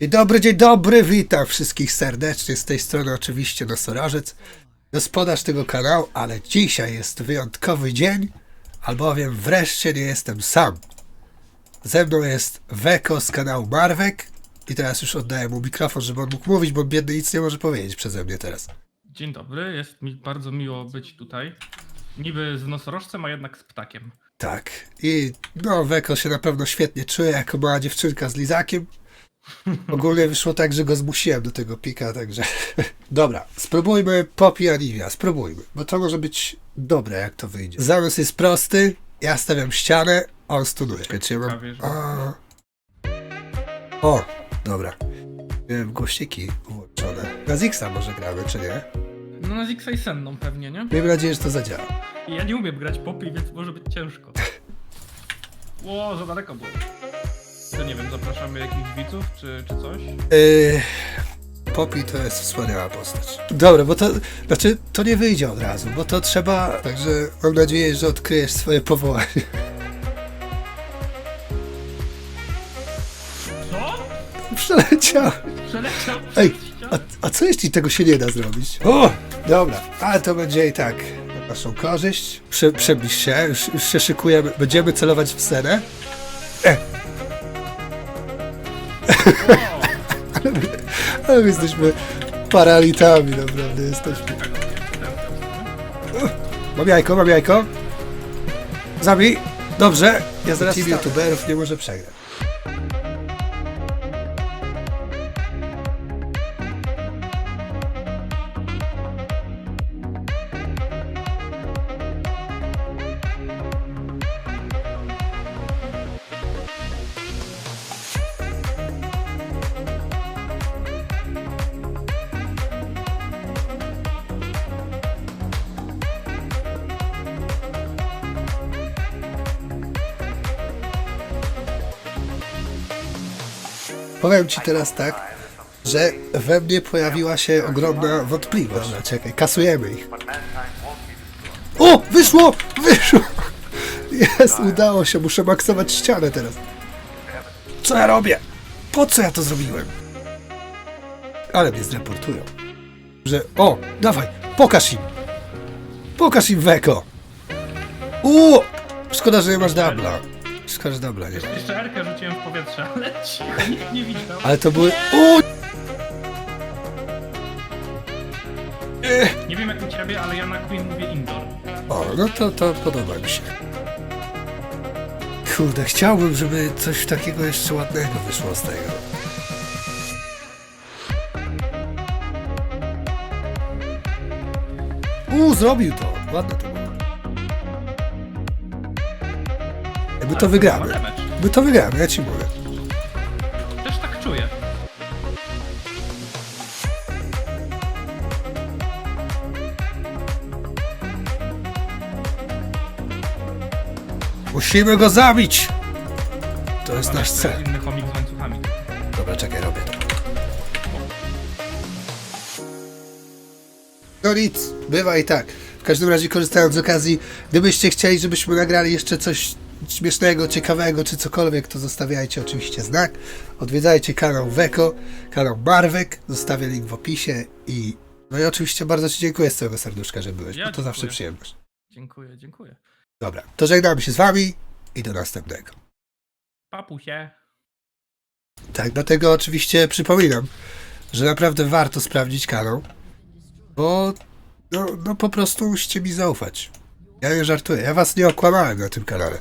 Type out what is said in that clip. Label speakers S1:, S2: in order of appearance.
S1: Dzień dobry, dzień dobry, witam wszystkich serdecznie, z tej strony oczywiście Nosorożec, gospodarz tego kanału, ale dzisiaj jest wyjątkowy dzień, albowiem wreszcie nie jestem sam. Ze mną jest Weko z kanału Marwek i teraz już oddaję mu mikrofon, żeby on mógł mówić, bo biedny nic nie może powiedzieć przeze mnie teraz.
S2: Dzień dobry, jest mi bardzo miło być tutaj. Niby z nosorożcem, a jednak z ptakiem.
S1: Tak, i no Weko się na pewno świetnie czuje jako mała dziewczynka z lizakiem. Ogólnie wyszło tak, że go zmusiłem do tego pika, także... Dobra, spróbujmy Poppy Anivia, spróbujmy, bo to może być dobre, jak to wyjdzie. Zamysł jest prosty, ja stawiam ścianę, on stunuje. Czy ja mam... A. O, dobra. Miałem głośniki włączone. Na Zixa może gramy, czy nie?
S2: No na Zixa i Senną pewnie, nie?
S1: Miejmy nadzieję, że to zadziała.
S2: Ja nie umiem grać popy, więc może być ciężko. Ło, za daleko było. To nie wiem, zapraszamy jakichś widzów, czy, czy coś?
S1: Yy, Poppy to jest wspaniała postać. Dobra, bo to, znaczy, to nie wyjdzie od razu, bo to trzeba, także mam nadzieję, że odkryjesz swoje powołanie.
S2: Co?
S1: Przeleciał.
S2: Przeleciał
S1: Ej, a, a co jeśli tego się nie da zrobić? O, dobra, ale to będzie i tak na naszą korzyść. Prze, przebliż się, już, już się szykujemy, będziemy celować w scenę. E. ale, my, ale my jesteśmy paralitami, naprawdę jesteśmy. Mam jajko, mam jajko. Zabij. Dobrze. Ja zaraz youtuberów nie może przegrać. Powiem ci teraz tak, że we mnie pojawiła się ogromna wątpliwość. Dobra, czekaj, kasujemy ich. O! Wyszło! Wyszło! Jest, udało się, muszę maksować ścianę teraz. Co ja robię? Po co ja to zrobiłem? Ale mnie zreportują. Że, o, dawaj, pokaż im. Pokaż im Weko. Uuu! Szkoda, że nie masz dubla. Szkoda, że nie ma.
S2: Jeszcze Erkę rzuciłem w powietrze, ale cicho, nikt nie widział.
S1: Ale to były... Uuu!
S2: Nie wiem jak u ciebie, ale ja na Queen mówię indoor.
S1: O, no to, to podoba mi się. Kurde, chciałbym, żeby coś takiego jeszcze ładnego wyszło z tego. Uuu, zrobił to. Ładne to było. My to wygramy. My to wygramy, ja ci mówię.
S2: Też tak czuję.
S1: Musimy go zabić! To jest nasz cel.
S2: inny chomik z łańcuchami.
S1: Dobra, czekaj, robię to. No nic, bywa i tak. W każdym razie korzystając z okazji, gdybyście chcieli, żebyśmy nagrali jeszcze coś śmiesznego, ciekawego, czy cokolwiek, to zostawiajcie oczywiście znak. Odwiedzajcie kanał Weko, kanał Barwek, zostawię link w opisie i no i oczywiście bardzo Ci dziękuję z całego serduszka, że byłeś,
S2: Ja
S1: bo to zawsze
S2: dziękuję.
S1: przyjemność.
S2: Dziękuję, dziękuję.
S1: Dobra, to żegnamy się z Wami i do następnego.
S2: Papusie.
S1: Tak, dlatego oczywiście przypominam, że naprawdę warto sprawdzić kanał, bo no, no po prostu musicie mi zaufać. Ja nie żartuję, ja was nie okłamałem na tym kanale.